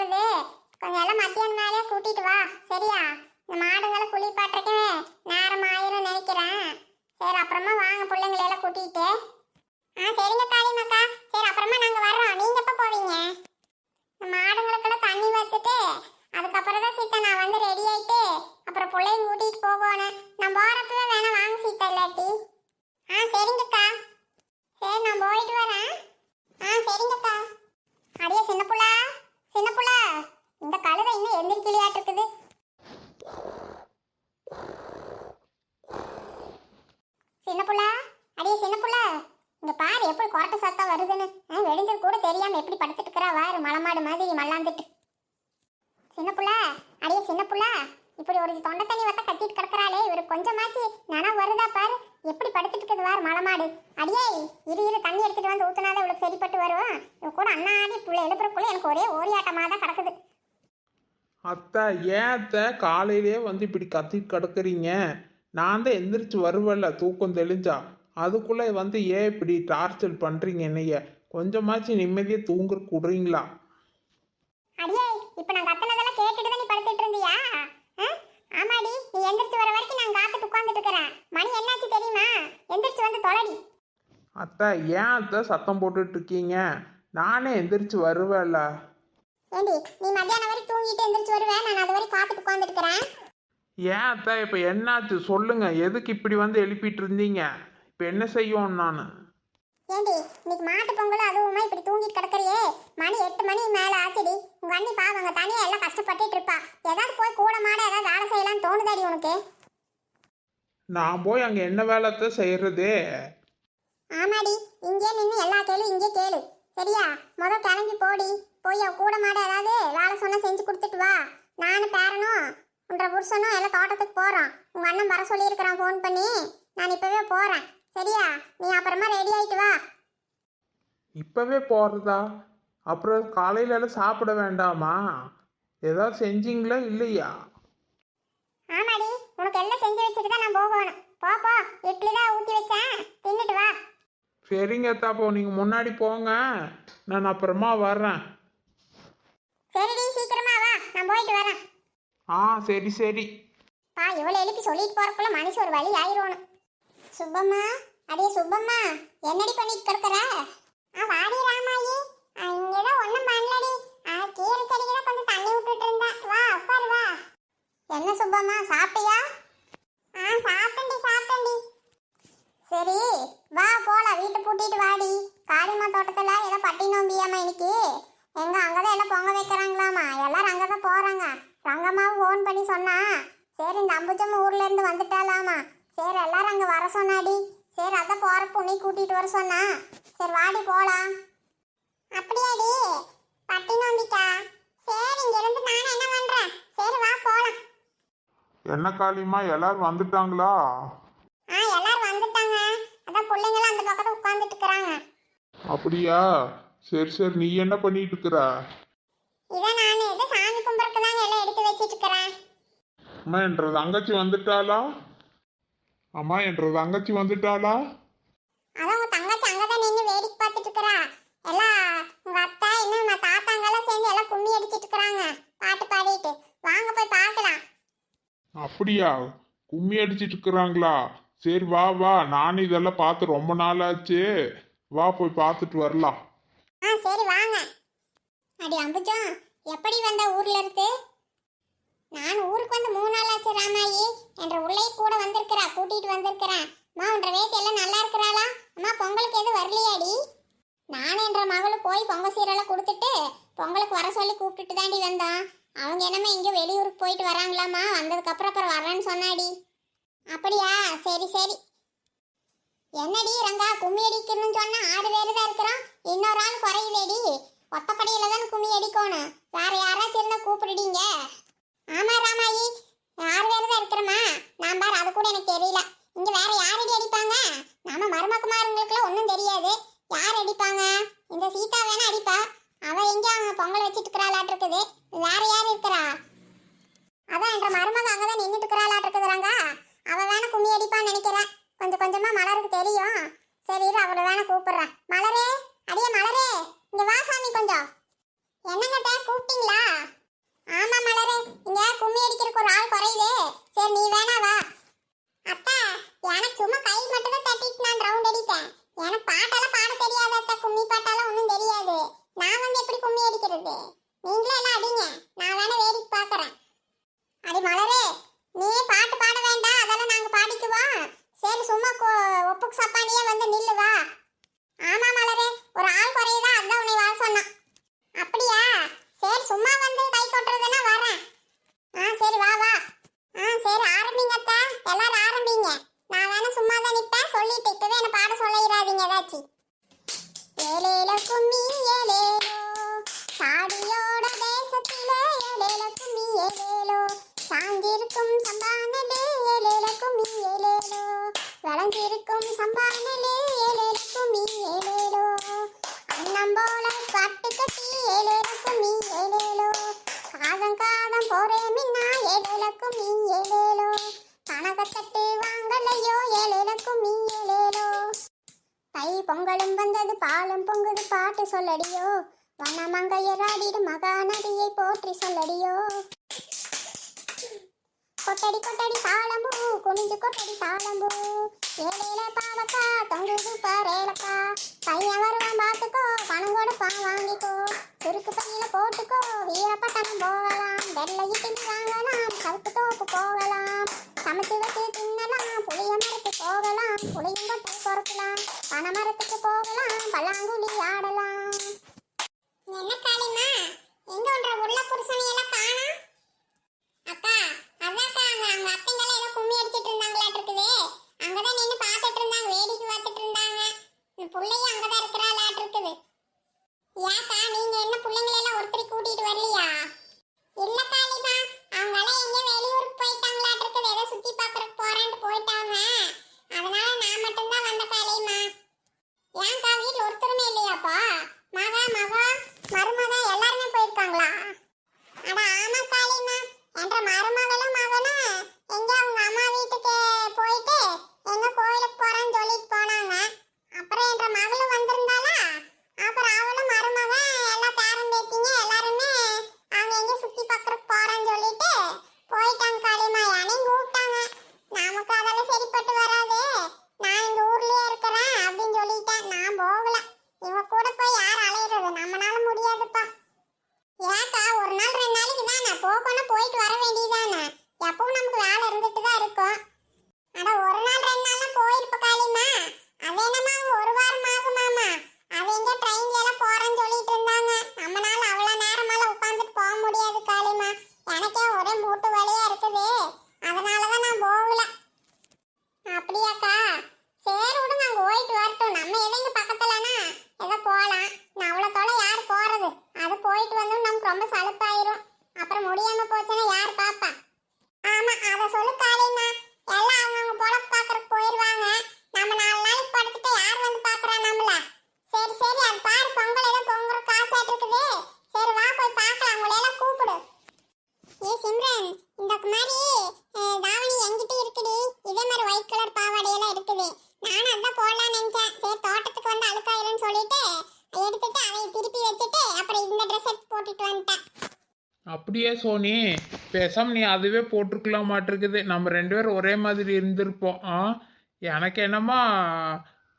வச்சு கொஞ்சம் எல்லாம் மத்தியானம் மேலே கூட்டிட்டு வா. சரியா? இந்த மாடுங்களை குளிப்பாட்டுறக்கே நேரம் ஆயிரும் நினைக்கிறேன். சரி அப்புறமா வாங்க பிள்ளைங்களை எல்லாம் கூட்டிட்டு. ஆ சரிங்க காளியம்மாக்கா சரி அப்புறமா நாங்கள் வர்றோம். நீங்கள் எப்போ போவீங்க? இந்த மாடுங்களுக்கெல்லாம் தண்ணி வச்சுட்டு அதுக்கப்புறம் தான் சீத்தா நான் வந்து ரெடி ஆயிட்டு அப்புறம் பிள்ளைங்க கூட்டிகிட்டு போகணும். நான் போறப்பவே வேணா வாங்க சீத்தா இல்லாட்டி. ஆ சரிங்கக்கா சரி நான் போயிட்டு வரேன். ஆ சரிங்கக்கா அடியே சின்ன புள்ளா. சின்ன புள்ள? இந்த கழுதை இன்னும் எந்திரிக்கலையாட்டு இருக்குது சின்ன புள்ள அடியே சின்ன புள்ள இங்க பாரு எப்படி கொரட்ட சத்தம் வருதுன்னு. வெடிஞ்சது கூட தெரியாம எப்படி படுத்துட்டு இருக்கிறா வாரு மலமாடு மாதிரி மல்லாந்துட்டு. சின்ன புள்ள அடியே சின்ன புள்ள இப்படி ஒரு தொண்டை தண்ணி வத்த கத்திட்டு கிடக்குறாளே இவரு கொஞ்சமாச்சு நனம் வருதா பாரு. எப்படி படுத்துட்டு இருக்குது வாரு மலமாடு. அடியே இரு இரு தண்ணி எடுத்துட்டு வந்து ஊத்துனாதான் இவளுக்கு சரிப்பட்டு வரும். இவ கூட அண்ணாடி புள்ள எழுப்புறக்குள்ள எனக்கு ஒரே ஓரியாட்டமா தான் கிடக்குது. அத்தை ஏன் அத்தை? காலையிலே வந்து இப்படி கத்திட்டு கிடக்குறீங்க. நான் தான் எந்திரிச்சு வருவேன்ல தூக்கம் தெளிஞ்சா. அதுக்குள்ளே வந்து ஏன் இப்படி டார்ச்சர் பண்ணுறீங்க என்னைய? கொஞ்சமாச்சும் நிம்மதியாக தூங்குற விடுறீங்களா? அடியே இப்ப நான் கத்துனதெல்லாம் கேட்டுட்டு தான் நீ படுத்துட்டு இருந்தியா? ஆமாடி நீ எந்திரிச்சு வர வரைக்கும் நான் காத்துட்டு உட்கார்ந்துட்டு இருக்கிறேன். மணி என்னாச்சு தெரியுமா? எந்திரிச்சு வந்து தொலைடி. அத்தை ஏன் அத்தை சத்தம் போட்டுட்டு இருக்கீங்க? நானே எந்திரிச்சு வருவேன்ல. ஏண்டி நீ மத்தியானம் வரை தூங்கிட்டு எந்திரிச்சு வருவேன் நான் அது வரை காத்துட்டு உட்கார்ந்துட்டு இருக்கிறேன். ஏன் அத்தை இப்போ என்னாச்சு? சொல்லுங்க. எதுக்கு இப்படி வந்து எழுப்பிட்டு இருந்தீங்க? இப்போ என்ன செய்யும் நான்? ஏண்டி இன்னைக்கு மாட்டு பொங்கல் அதுவுமா இப்படி தூங்கிட்டு கிடக்குறியே? மணி எட்டு மணி மேல ஆச்சுடி. உங்க அண்ணி பாவங்க தனியா எல்லாம் கஷ்டப்பட்டுட்டு இருப்பா. ஏதாவது போய் கூட மாட ஏதாவது வேலை செய்யலாம்னு தோணுதாடி உனக்கு? நான் போய் அங்கே என்ன வேலைத்தை செய்யறது? ஆமாடி இங்கே நின்று எல்லா கேளும் இங்கே கேளு. சரியா? முத கிளம்பி போடி. போய் கூட மாட ஏதாவது வேலை சொன்னா செஞ்சு கொடுத்துட்டு வா. நானும் பேரனும் உன்ற புருஷனும் எல்லாம் தோட்டத்துக்கு போறோம். உங்க அண்ணன் வர சொல்லியிருக்கிறான் ஃபோன் பண்ணி. நான் இப்பவே போறேன். சரியா? நீ அப்புறமா ரெடி ஆயிட்டு வா. இப்போவே போகிறதா அப்புறம் காலையில எல்லாம் சாப்பிட வேண்டாமா? ஏதாவது செஞ்சீங்களா இல்லையா? ஆமாடி. உனக்கு எல்லாம் செஞ்சு வச்சுட்டு தான் நான் போகணும். போ போ. இட்லி தான் ஊற்றி வச்சேன். தின்னுட்டு வா. சரிங்க தாப்போ நீங்கள் முன்னாடி போங்க. நான் அப்புறமா வர்றேன். சரிடி. சீக்கிரமா வா. நான் போயிட்டு வரேன். ஆ சரி சரி. பா இவ்வளோ எழுப்பி சொல்லிட்டு போறக்குள்ள மனுஷன் ஒரு வழி ஆயிரோணும் சுப்பம்மா. அடே சுப்பம்மா என்னடி பண்ணிட்டு கிடக்குற? ஆ வாடி ராமாயி. இங்கதான் ஒண்ணும் பண்ணலடி. ஆ கீரை செடிக்கு கொஞ்சம் தண்ணி விட்டுட்டு இருந்தேன். வா உட்காரு வா. என்ன சுப்பம்மா சாப்பிட்டியா? ஆ சாப்பிட்டேன்டி சாப்பிட்டேன்டி. சரி வா போலாம். வீட்டை பூட்டிட்டு வாடி. காளிமா தோட்டத்துல ஏதோ பட்டி நோம்பியாமா இன்னைக்கு. எங்க அங்கதான் எல்லாம் பொங்க வைக்கிறாங்களாமா எல்லாரும் அங்கதான் போறாங்க. ரங்கம்மாவும் ஃபோன் பண்ணி சொன்னா சரி இந்த அம்புச்சம்மா ஊர்ல இருந்து வந்துட்டாலாமா சரி எல்லாரும் அங்க வர சொன்னாடி. சரி அதான் போறப்ப உன்னை கூட்டிட்டு வர சொன்னா. சரி வாடி போலாம். அப்படியாடி? பட்டி நோம்பிக்கா சரி இங்க இருந்து நானும் என்ன பண்றேன்? சரி வா போலாம். என்ன காளியம்மா எல்லாரும் வந்துட்டாங்களா? ஆ எல்லாரும் வந்துட்டாங்க. அதான் பிள்ளைங்களாம் அந்த பக்கத்துல உட்கார்ந்துட்டு இருக்கிறாங்க. அப்படியா? சரி சரி நீ என்ன பண்ணிட்டு இருக்கிற? இதான் நான் இது சாமி கும்பிட்றதுக்கு தாங்க எல்லாம் எடுத்து வச்சிட்டு இருக்கிறேன். அம்மா என்ற தங்கச்சி வந்துட்டாளா? அம்மா என்ற தங்கச்சி வந்துட்டாளா? அதான் உங்க தங்கச்சி அங்கதான் நின்று வேடிக்கை பார்த்துட்டு இருக்கிறா. எல்லாம் உங்க அத்தை இன்னும் நம்ம தாத்தாங்கெல்லாம் சேர்ந்து எல்லாம் கும்மி அடிச்சிட்டு இருக்கிறாங்க. பாட்டு பாடிட்டு. வாங்க போய் பார்க்கலாம். அப்படியா? கும்மி அடிச்சிட்டு இருக்கிறாங்களா? சரி வா வா. நானும் இதெல்லாம் பார்த்து ரொம்ப நாள் ஆச்சு வா போய் பார்த்துட்டு வரலாம். ஆ சரி வாங்க. அடி அம்புஜம் எப்படி வந்த ஊர்ல இருந்து? நான் ஊருக்கு வந்து மூணு நாள் ஆச்சு ராமாயி. என்ற உள்ளே கூட வந்திருக்கிறா கூட்டிட்டு வந்திருக்கிறேன் அம்மா உன்ற வேட்டி எல்லாம் நல்லா இருக்கிறாளா? அம்மா பொங்கலுக்கு எதுவும் வரலையாடி? நான் என்ற மகளும் போய் பொங்கல் சீரெல்லாம் கொடுத்துட்டு பொங்கலுக்கு வர சொல்லி கூப்பிட்டுட்டு தாண்டி வந்தான் அவங்க என்னமே இங்கே வெளியூருக்கு போயிட்டு வராங்களாம்மா. வந்ததுக்கப்புறம் அப்புறம் வரேன்னு சொன்னாடி. அப்படியா? சரி சரி. என்னடி ரங்கா கும்மி அடிக்கணும்னு சொன்னா ஆறு பேர் தான் இருக்கிறோம். இன்னொரு ஆள் குறையுதேடி ஒத்தப்படியில தான் கும்மி அடிக்கணும். வேற யாராச்சும் இருந்தா கூப்பிடுடிங்க ஆமா ராமாயி ஆறு பேர் தான் இருக்கிறோமா நான் பாரு அது கூட எனக்கு தெரியல. இங்க வேற யாரடி அடிப்பாங்க? நம்ம மருமக்குமாருங்களுக்குலாம் ஒன்றும் தெரியாது. யார் அடிப்பாங்க? இந்த சீதா வேணா அடிப்பா. அவ எங்க அவங்க பொங்கல் வச்சுட்டு இருக்கிறாளாட்டு இருக்குது? வேற யார் இருக்கிறா? அதான் என்ற மருமக அங்கதான் நின்றுட்டு இருக்கிறாளாட்டு இருக்குதுறாங்க அவ வேணா கும்மி அடிப்பான்னு நினைக்கிறேன். கொஞ்சம் கொஞ்சமா மலருக்கு தெரியும். சரி இரு அவளை வேணா கூப்பிடுறேன். மலரே அடியே மலரே. இங்க வா சாமி கொஞ்சம். என்னங்க கூப்பிட்டீங்களா? ஆமா மலரே இங்க கும்மி அடிக்கிறதுக்கு ஒரு ஆள் குறை சரி நீ வேணா வா அத்தா எனக்கு சும்மா கை மட்டும் தான் தட்டிட்டு நான் ரவுண்ட் அடிப்பேன் எனக்கு பாட்டெல்லாம் பாட தெரியாது அத்தா கும்மி பாட்டெல்லாம் ஒன்றும் தெரியாது நான் வந்து எப்படி கும்மி அடிக்கிறது நீங்களே எல்லாம் அடிங்க நான் வேணா வேடிக்கை பார்க்கறேன் அடி மலரே நீ பாட்டு பாட வேண்டாம் அதெல்லாம் நாங்க பாடிக்குவோம் சரி சும்மா கொ- ஒப்புக்கு சப்பானியே வந்து நில்லு வா ஆமா மலரே ஒரு ஆள் குறையுதா அதான் உன்னை வர சொன்னான் அப்படியா சரி சும்மா வந்து கை கொட்டுறதுன்னா வரேன் ஆ சரி வா வா ஆ சரி ஆரம்பிங்க அத்தா எல்லாரும் ஆரம்பிங்க நான் வேணா சும்மா தான் நிப்பேன் சொல்லிட்டு இப்பவே என்ன பாட சொல்லிடாதீங்க ஏதாச்சும் ஏலேல கும்மி ஏலேலோ சாடியோட தேசத்தில ஏலேல கும்மி ஏலேலோ சாஞ்சிருக்கும் சம்பானலே ஏலேல கும்மி ஏலேலோ வளைஞ்சிருக்கும் சம்பானலே ஏலேல கும்மி ஏலேலோ அன்னம் போல பட்டு கட்டி ஏலேல கும்மி ஏலேலோ காதம் காதம் போரே மின்னா ஏலேல கும்மி ஏலேலோ கனகத்தட்டு வாங்கலையோ ஏலேல கும்மி ஏலேலோ தை பொங்கலும் வந்தது பாலும் பொங்குது பாட்டு சொல்லடியோ வண்ணமங்கையராடிடு மகாநதியை போற்றி சொல்லடியோ. கொட்டடி கொட்டடி தாளம்பூ குனிஞ்சு கொட்டடி தாளம்பூ. ஏழேல பாவக்கா தொங்குது பாரேலக்கா பையன் வருவான் பார்த்துக்கோ பணம் கொடுப்பான் வாங்கிக்கோ. சுருக்கு பையில போட்டுக்கோ வீரப்பட்டணம் போகலாம். வெள்ளை இட்லி வாங்கலாம் கருப்பு தோப்பு போகலாம். சமைச்சு வச்சு தின்னலாம் புளிய மரத்து போகலாம் புளியும் கொட்டை பொறுக்கலாம். பனை மரத்துக்கு போகலாம் பல்லாங்குழி ஆடலாம். என்ன காளிமா? எங்க ஒன்ற உள்ள புருஷனை எல்லாம் காணோம்? அக்கா அதாக்கா அங்க அவங்க அத்தைங்கள ஏதோ கும்மி அடிச்சிட்டு இருந்தாங்களாட்டு இருக்குது. அங்கதான் நின்று பார்த்துட்டு இருந்தாங்க வேடிக்கை பார்த்துட்டு இருந்தாங்க. இந்த புள்ளையும் அங்கதான் இருக்கிறாளாட்டு இருக்குது. ஏக்கா நீங்க என்ன பிள்ளைங்களெல்லாம் ஒருத்தரை கூட்டிட்டு வரலையா? வேண்டியதானே எப்பவும் நமக்கு அப்படியே சோனி பேசாம நீ அதுவே போட்டிருக்கலாம் மாட்டிருக்குது. நம்ம ரெண்டு பேரும் ஒரே மாதிரி இருந்திருப்போம். ஆ எனக்கு என்னமா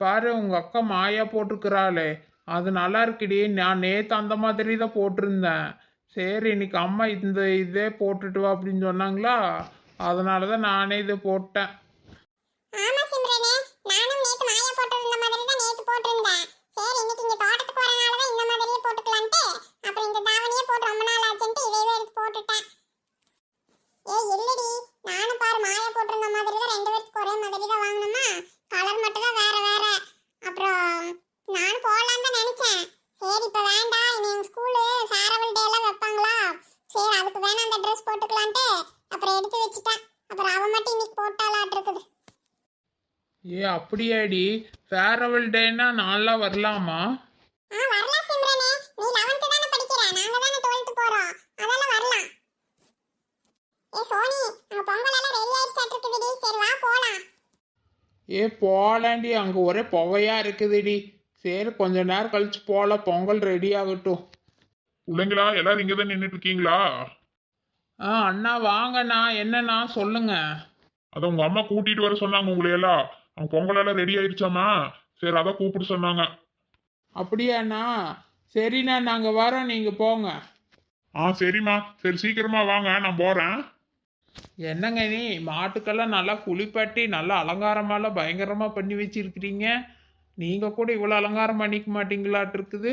பாரு உங்கள் அக்கா மாயா போட்டிருக்கிறாளே. அது நல்லா இருக்குடி. நான் நேற்று அந்த மாதிரி தான் போட்டிருந்தேன். சரி இன்னைக்கு அம்மா இந்த இதே போட்டுட்டு வா அப்படின்னு சொன்னாங்களா? அதனால தான் நானே இதை போட்டேன். ஆமா சிம்ரனே. நானும் நேத்து மாயா போட்டிருந்த மாதிரி தான் நேத்து போட்டிருந்தேன். சரி இன்னைக்கு இங்க தோட்டத்துக்கு அப்புறம் இந்த தாவணியே போட்டு ரொம்ப நாள் ஆச்சுன்ட்டு இவையவே எடுத்து போட்டுட்டேன். ஏ இல்லடி. நானும் பாரு மாலை போட்டிருந்த மாதிரி தான் ரெண்டு பேருக்கு ஒரே மாதிரி தான் வாங்கினோமா? கலர் மட்டும் தான் வேற வேற. அப்புறம் நானும் போடலான்னு தான் நினைச்சேன். சரி இப்போ வேண்டாம் இனி எங்கள் ஸ்கூலு ஃபேரவல் டே வைப்பாங்களா? சரி அதுக்கு வேணாம் அந்த ட்ரெஸ் போட்டுக்கலான்ட்டு அப்புறம் எடுத்து வச்சுட்டேன். அப்புறம் அவன் மட்டும் இன்னைக்கு போட்டாலாட்டிருக்குது ஏ அப்படியாடி. ஃபேரவல் டேன்னா நான்லாம் வரலாமா? ஆ வரலாம் சிம்ரனே. நீ 11th தானே ஏ போலாண்டி அங்கே ஒரே புகையா இருக்குதுடி. சரி கொஞ்ச நேரம் கழிச்சு போகலாம் பொங்கல் ரெடி ஆகட்டும். பிள்ளைங்களா எல்லாரும் இங்கே தான் நின்றுட்டு இருக்கீங்களா ஆ அண்ணா வாங்கண்ணா. என்னண்ணா? சொல்லுங்க. அதான் உங்க அம்மா கூட்டிட்டு வர சொன்னாங்க உங்களை எல்லாம் அவங்க பொங்கல் எல்லாம் ரெடி ஆயிடுச்சாமா சரி அதான் கூப்பிட்டு சொன்னாங்க. அப்படியாண்ணா சரிண்ணா நாங்கள் வரோம். நீங்கள் போங்க. ஆ சரிம்மா. சரி சீக்கிரமா வாங்க. நான் போறேன். என்னங்க நீ? மாட்டுக்கெல்லாம் நல்லா குளிப்பாட்டி நல்லா அலங்காரமாலாம் பயங்கரமாக பண்ணி வச்சிருக்கிறீங்க. நீங்கள் கூட இவ்வளோ அலங்காரம் பண்ணிக்க மாட்டீங்களாட்டு இருக்குது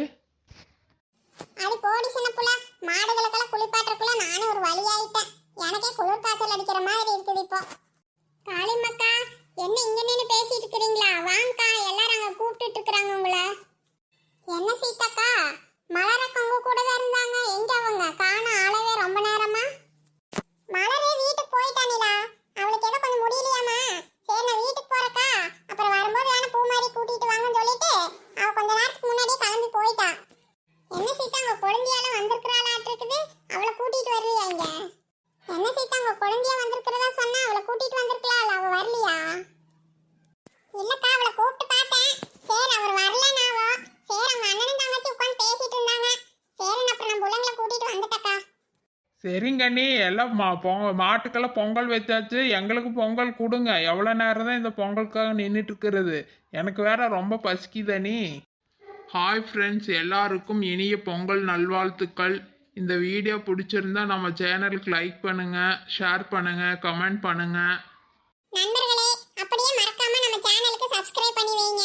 அடி போடி சின்ன புள்ள. மாடுகளுக்கெல்லாம் குளிப்பாட்டுறதுக்குள்ள நானும் ஒரு வழி ஆயிட்டேன் எனக்கே குளிர் காய்ச்சல் அடிக்கிற மாதிரி இருக்குது இப்போ. காளிமக்கா என்ன இங்க நின்னு பேசிட்டு இருக்கிறீங்களா? வாங்கக்கா எல்லாரும் அங்க கூப்பிட்டுட்டு இருக்கிறாங்க உங்களை. என்ன சீதாக்கா? மலரக்கா உங்க கூடவே இருந்தாங்க. எங்க அவங்க? காண ஆளவே ரொம்ப நேரமா. மலரே வீட்டுக்கு போயிட்டா நிலா அவளுக்கு ஏதோ கொஞ்சம் முடியலையாமா? சரி நான் வீட்டுக்கு போறக்கா அப்புறம் வரும்போது வேணா பூ மாதிரி கூட்டிட்டு வாங்கன்னு சொல்லிட்டு அவ கொஞ்ச நேரத்துக்கு முன்னாடியே கிளம்பி போயிட்டா என்ன சீதா உங்க குழந்தையால வந்திருக்கிறாளாட்டு இருக்குது அவளை கூட்டிட்டு வரலையா இங்க என்ன சீதா உங்க குழந்தைய வந்திருக்கிறதா சொன்னா அவளை கூட்டிட்டு வந்திருக்கலாம் அவ வரலையா இல்லக்கா அவளை கூப்பிட்டு பார்த்தேன் சரி அவர் வரலனாவோ சரி அவங்க அண்ணனும் தங்கச்சி உட்காந்து பேசிட்டு இருந்தாங்க சரி அப்புறம் நம்ம பிள்ளைங்களை கூட்டிட்டு வந்துட்டக்கா சரிங்க நீ எல்லாம் மா பொங்க மாட்டுக்கெல்லாம் பொங்கல் வச்சாச்சு எங்களுக்கு பொங்கல் கொடுங்க. எவ்வளோ நேரம் தான் இந்த பொங்கலுக்காக நின்றுட்டு இருக்கிறது எனக்கு வேற ரொம்ப பசிக்குதா நீ. ஹாய் ஃப்ரெண்ட்ஸ் எல்லாருக்கும் இனிய பொங்கல் நல்வாழ்த்துக்கள். இந்த வீடியோ பிடிச்சிருந்தா நம்ம சேனலுக்கு லைக் பண்ணுங்க ஷேர் பண்ணுங்க கமெண்ட் பண்ணுங்க. நண்பர்களே அப்படியே மறக்காம நம்ம சேனலுக்கு சப்ஸ்கிரைப் பண்ணி வைங்க.